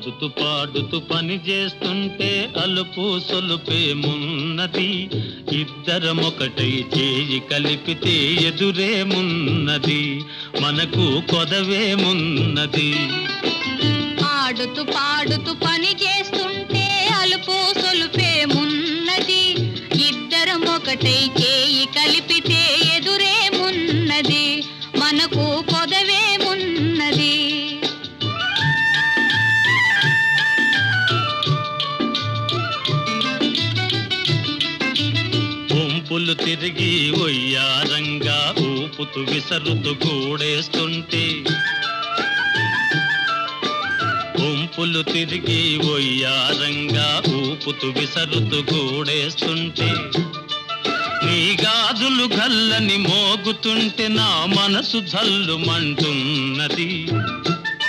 పాడుతూ పాడుతూ పని చేస్తుంటే అలుపు సొలుపేమున్నది ఇద్దరమొకటై చేయి కలిపితే ఎదురేమున్నది మనకు కొదవేమున్నది పాడుతూ పాడుతూ పని చేస్తుంటే అలుపు సొలుపేమున్నది ఇద్దరం ఒకటై చేయి కలిపితే ఎదురేమున్నది మనకు ఉంపులు తిరిగి ఒయ్యారంగా ఊపుతూ విసరుతూ కూడేస్తుంటే ఒంపులు తిరిగి ఒయ్యారంగా ఊపుతూ విసరుతూ కూడేస్తుంటే నీ గాజులు గల్లని మోగుతుంటే నా మనసు జల్లుమంటున్నది.